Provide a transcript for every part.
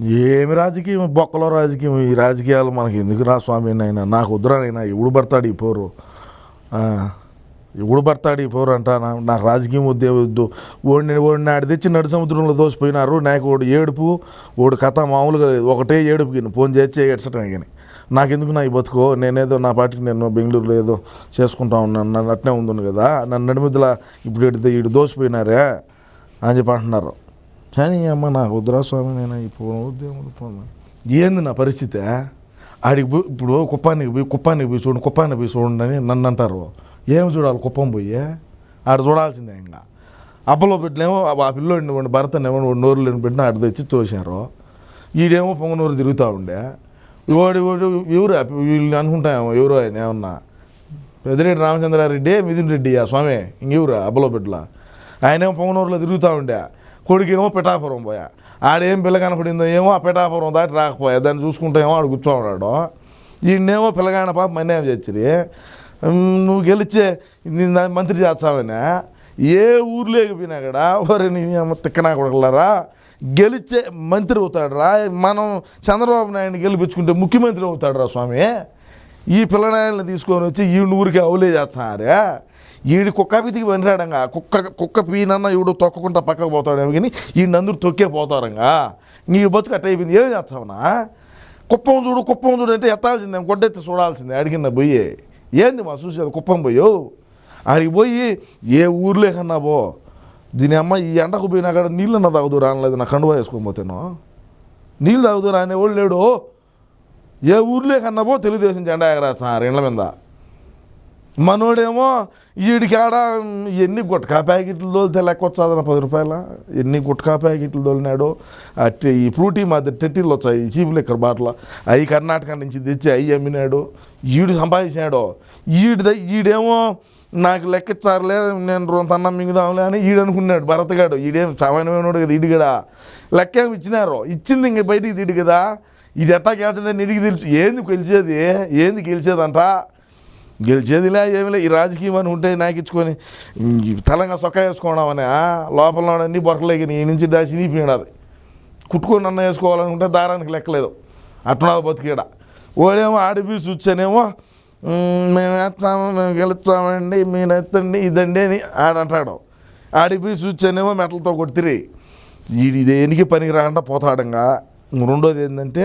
ఏమి రాజకీయం బొక్కలో రాజకీయం ఈ రాజకీయాలు మనకి ఎందుకు రా స్వామి అయినా నాకు వద్దురానైనా ఎవడు పడతాడు ఈ పోరు? ఆ, ఎవడు పడతాడు ఈ పోరు అంటానా నాకు రాజకీయం వద్దే వద్దు. ఓడిని ఓడిని ఆడి తెచ్చి నడు సముద్రంలో దోసిపోయినారు. నాకు ఓడి ఏడుపు ఓడి కథ మామూలుగా లేదు. ఒకటే ఏడుపు కింద ఫోన్ చేసి ఎడ్చడమే కానీ. నాకెందుకు నా ఈ బతుకో? నేనేదో నా పాటికి నేను బెంగళూరులో ఏదో చేసుకుంటా ఉన్నాను నన్ను అట్నే ఉంది కదా. నన్ను నడిమిద్దల ఇప్పుడు ఇటు ఇటు దోసిపోయినారే అని చెప్పి అంటున్నారు. కానీ అమ్మ నాకు వద్దురా స్వామి నేను ఇప్పుడు పోను. ఏంది నా పరిస్థితి ఆడికి పోయి ఇప్పుడు కుప్పానికి పోయి కుప్పానికి పోయి చూడండి కుప్పానికి పోయి చూడండి అని నన్ను అంటారు. ఏమి చూడాలి కుప్పం పోయి ఆడ చూడాల్సిందే ఇంకా. అబ్బలో పెట్టినేమో ఆ పిల్లోడిని వాడి భర్తనేమో వాడి నోరులేని పెట్టిన ఆడ తెచ్చి తోశారు. ఈడేమో పొంగనూరు తిరుగుతూ ఉండే. ఓడి ఓడి ఎవరు వీళ్ళని వీళ్ళు అనుకుంటామేమో ఎవరు ఆయన ఏమన్నా? పెద్దిరెడ్డి రామచంద్రారెడ్డి మిథున్ రెడ్డి ఆ స్వామి? ఇంకెవరు అబ్బలో బిడ్డల ఆయనేమో పొంగనూరులో తిరుగుతూ ఉండే. కొడుకేమో పిఠాపురం పోయా. ఆడేం పిల్ల కనపడిందో ఏమో ఆ పిఠాపురం దాటి రాకపోయా. దాన్ని చూసుకుంటే ఏమో ఆడు కూర్చో ఉన్నాడు ఈయనేమో పిల్లగాన పాప మన్యాయం చేచ్చిరి నువ్వు గెలిచే మంత్రి చేస్తావనే. ఏ ఊర్లోకి పోయినా కూడా ఒరే నీ తిక్కనా కొడగలరా గెలిచే మంత్రి అవుతాడురా. మనం చంద్రబాబు నాయుడిని గెలిపించుకుంటే ముఖ్యమంత్రి అవుతాడురా స్వామి. ఈ పిల్లనాయల్ని తీసుకొని వచ్చి ఈవిడ ఊరికి అవులే చేస్తున్నారే. ఈడి కుక్క పితికి పనిరాడంగా. కుక్క కుక్క పీనన్న ఈడు తొక్కకుండా పక్కకు పోతాడేమో కానీ ఈ నందురు తొక్కే పోతారంగా. నీ బతుకు అట్ట అయిపోయింది. ఏం చేస్తావునా? కుప్పం చూడు కుప్పం చూడు అంటే ఎత్తాల్సిందే గొడ్డెత్తి చూడాల్సిందే అడిగిన పోయి ఏంది మా చూసేది కుప్పం పోయో ఆడికి పోయి ఏ ఊర్లే కన్నా పో. దీని అమ్మ ఈ ఎండకు పోయినా కాడ నీళ్ళన్న తాగుదూ రానలేదు నా కండువా వేసుకొని పోతేనో నీళ్ళు తాగుదూ రానే లేడు. ఏ ఊర్లే కన్నా పో తెలుగుదేశం జెండా ఎగరేస్తున్నారు ఇండ్ల మీద. మనోడేమో వీడికాడ ఎన్ని గుట్కా ప్యాకెట్లు దోలితే లెక్క వచ్చాదన్న పది రూపాయల? ఎన్ని గుట్కా ప్యాకెట్లు దోలినాడు అట్టి ఈ ఫ్రూటీ మధ్య టెట్టీలు వచ్చాయి చీప్ లెక్కర్ బాటలు. అవి కర్ణాటక నుంచి తెచ్చి అవి అమ్మినాడు. ఈడు సంపాదించినాడు? ఈడి ద- ఈడేమో నాకు లెక్కిచ్చారులే నేను రొంత మింగుదాంలే అని ఈడు అనుకున్నాడు భరతగాడు ఈడేం సామాన్యమైనడు కదా ఈడు కూడా లెక్క ఇచ్చినారు? ఇచ్చింది ఇంక బయటికి తీడు కదా. ఇది ఎట్టా గెలిచడని నీటికి తెలుసు. ఏంది గెలిచేది? ఏంది గెలిచేదంట? గెలిచేదిలే ఏమిలే ఈ రాజకీయం అని ఉంటే నాకు ఇచ్చుకొని తెలంగాణ సొక్క వేసుకోవడం అని లోపల అన్ని బొరకలేక నీ నుంచి దాచి నీపినాడు అది. కుట్టుకొని అన్న వేసుకోవాలనుకుంటే దారానికి లెక్కలేదు. అట్టున్నది బతికేడ. ఓడేమో ఆడిపి వచ్చానేమో మేము వేస్తాము మేము గెలుస్తామండి మీరు ఎత్తండి ఇదండి అని ఆడంటాడు. ఆడిపి చూచానేమో మెటలతో కొట్టిరి ఇది దేనికి పనికి రాకుండా పోతాడంగా? రెండోది ఏంటంటే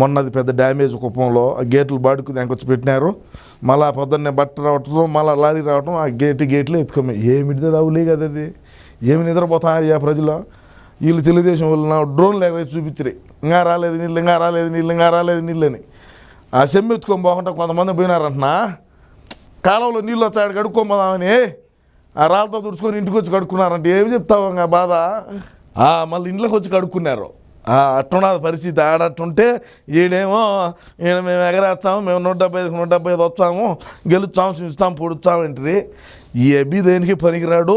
మొన్నది పెద్ద డ్యామేజ్ కుప్పంలో ఆ గేట్లు బాడుకు దానికి పెట్టినారు. మళ్ళీ పొద్దున్నే బట్ట రావటం మళ్ళీ లారీ రావటం ఆ గేటు గేట్లు ఎత్తుకోమే ఏమిటిదే అవులే కదా అది? ఏమి నిద్రపోతున్నారు ఆ ప్రజలు? వీళ్ళు తెలుగుదేశం వాళ్ళు నా డ్రోన్లు చూపించరు ఇంకా రాలేదు నీళ్ళు ఇంకా రాలేదు నీళ్ళు ఇంకా రాలేదు నీళ్ళు అని. ఆ సెమ్మె ఎత్తుకొని పోకుండా కొంతమంది పోయినారంటున్నా కాలంలో నీళ్ళు వచ్చాడు కడుక్కోమదామని ఆ రాళ్ళతో తుడుచుకొని ఇంటికి వచ్చి కడుక్కున్నారంటే. ఏమి చెప్తావు ఇంకా బాధ? మళ్ళీ ఇంట్లోకి వచ్చి కడుక్కున్నారు. అట్టున్నది పరిస్థితి ఆడట్టుంటే ఈడేమో ఈయన మేము ఎగరేస్తాము మేము నూట డెబ్బై ఐదు నూట డెబ్బై ఐదు వస్తాము గెలుస్తాము చూస్తాం పూడుస్తాం ఏంటి ఈ అబ్బి దేనికి పనికిరాడు?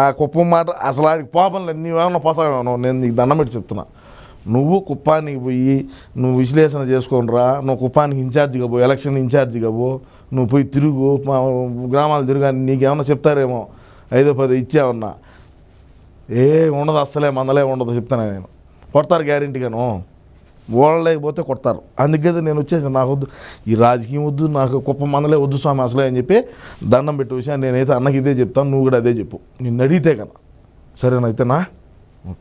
ఆ కుప్పం మాట అసలు ఆడికి పోపంలే నీవేమన్నా పోతావేమో నేను నీకు దండం పెట్టి చెప్తున్నా. నువ్వు కుప్పానికి పోయి నువ్వు విశ్లేషణ చేసుకోనరా నువ్వు కుప్పానికి ఇన్ఛార్జిగా పో ఎలక్షన్ ఇన్ఛార్జిగా పో. నువ్వు పోయి తిరుగు మా గ్రామాలు తిరుగు అని నీకేమన్నా చెప్తారేమో? ఐదో పది ఇచ్చావన్నా. ఏ ఉండదు అస్సలే మందలే ఉండదు చెప్తాను నేను. కొడతారు గ్యారెంటీగాను. ఓడలేకపోతే కొడతారు. అందుకే నేను వచ్చేసి నాకు వద్దు. ఈ రాజకీయం వద్దు నాకు కుప్ప మందలే వద్దు స్వామి అసలే అని చెప్పి దండం పెట్టే విషయాన్ని నేనైతే అన్నకి ఇదే చెప్తాను నువ్వు కూడా అదే చెప్పు. నిన్ను అడిగితే కదా. సరేనైతేనా ఓకే.